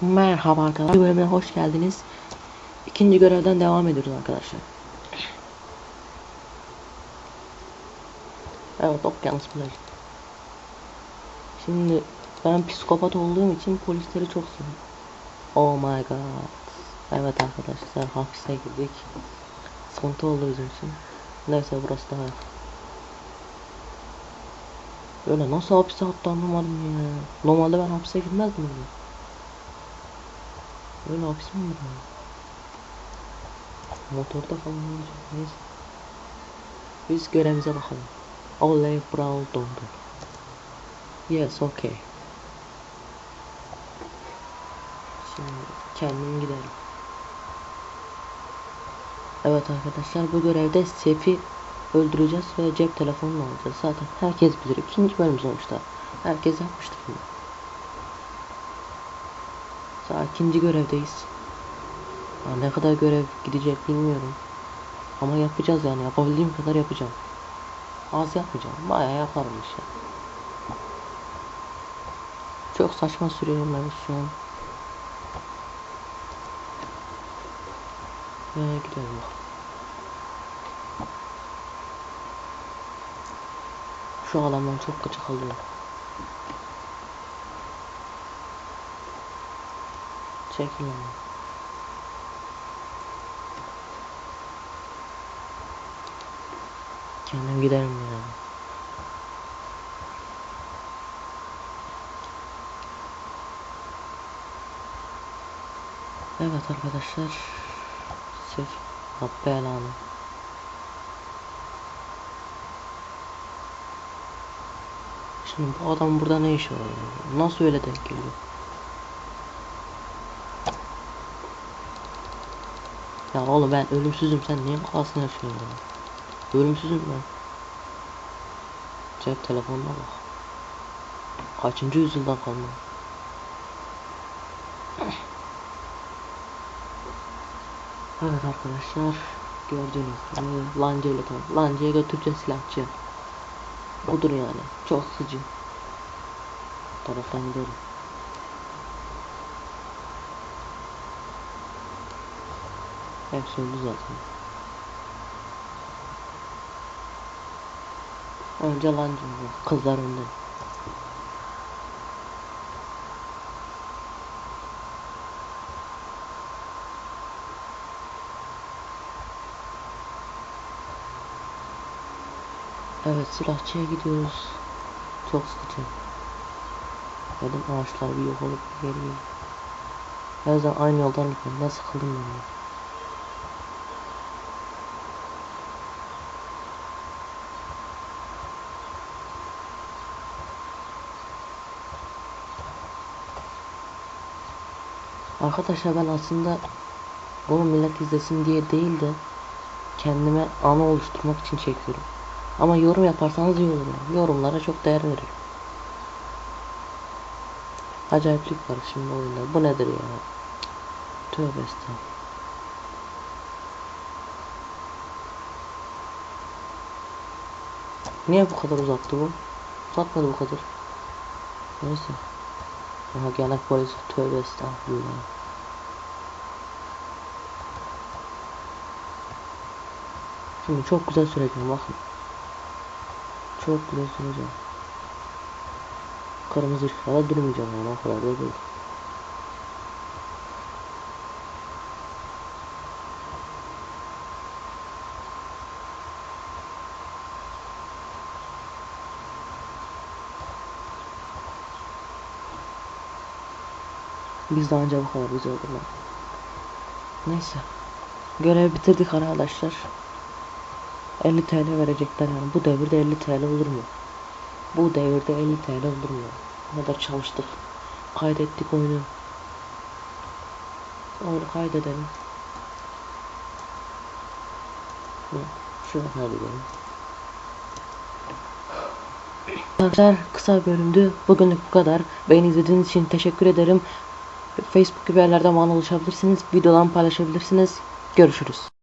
Merhaba arkadaşlar. Bölümüne hoş geldiniz. İkinci görevden devam ediyoruz arkadaşlar. Evet okyanus plajı. Şimdi ben psikopat olduğum için polisleri çok seviyorum. Oh my god. Evet arkadaşlar hapise girdik. Sıkıntı oldu bizim için. Neyse burası daha iyi. Böyle nasıl hapise attı anlamadım ya. Normalde ben hapise girmezdim öyle. Hapis mi ya? Motorda falan olacak neyse. Biz görevimize bakalım. Olay Brown dondur. Yes okay. Şimdi kendim giderim. Evet arkadaşlar bu görevde Sef'i öldüreceğiz ve cep telefonunu alacağız. Zaten herkes bilir. İkinci bölüm sonuçta. Herkes yapmıştır bunu. Daha ikinci görevdeyiz. Ya ne kadar görev gidecek bilmiyorum. Ama yapacağız yani. Yapabildiğim kadar yapacağım. Az yapmayacağım. Bayağı yaparım işte. Çok saçma sürüyorum ben şu an. Ee, gidelim. Şu alandan çok gıcık alıyorum. Çekil onu. Kendim giderim yani. Evet arkadaşlar. Sırf Rabbi belanı. Şimdi bu adam burada ne işi var? Nasıl öyle denk geliyor? Ya oğlum ben ölümsüzüm sen niye kafasını yaşıyorsun ya? Ölümsüzüm ben. Cep telefonuna bak. Kaçıncı yüzyıldan kalma? Evet arkadaşlar gördüğünüz gibi Lancia ile tam Lancia'ya götüreceğiz silahçı. Budur yani. Çok sıcı. Taraftan gidelim. Hepsi öldü zaten. Önce Lancia kızlar önde. Evet silahçıya gidiyoruz. Çok sıkıcı. Dedim ağaçlar bir yok olup geri. Her zaman aynı yoldan gidiyorum. Ne sıkıldım ben ya. Arkadaşlar ben aslında bunu millet izlesin diye değil de kendime ana oluşturmak için çekiyorum. Ama yorum yaparsanız iyi olur. yani. Yorumlara çok değer veririm. Acayiplik var şimdi oyunda. Bu nedir ya? Tövbe estağfurullah. Niye bu kadar uzattı bu? Uzatmadı bu kadar. Neyse. Aha gene polis tövbe estağfurullah. Şimdi çok güzel süreceğim bakın. Çok güzel süreceğim. Kırmızı ışıklara durmayacağım yani o kadar da değil. Biz daha önce bu kadar güzel oldular. Neyse. Görev bitirdik arkadaşlar. 50 TL verecekler yani. Bu devirde 50 TL olur mu? Bu devirde 50 TL olur mu? Ne kadar çalıştık. Kaydettik oyunu. Oyunu kaydedelim. Şurada kaydedelim. Arkadaşlar kısa bölümdü. Bugünlük bu kadar. Beni izlediğiniz için teşekkür ederim. Facebook gibi yerlerden bana ulaşabilirsiniz. Videodan paylaşabilirsiniz. Görüşürüz.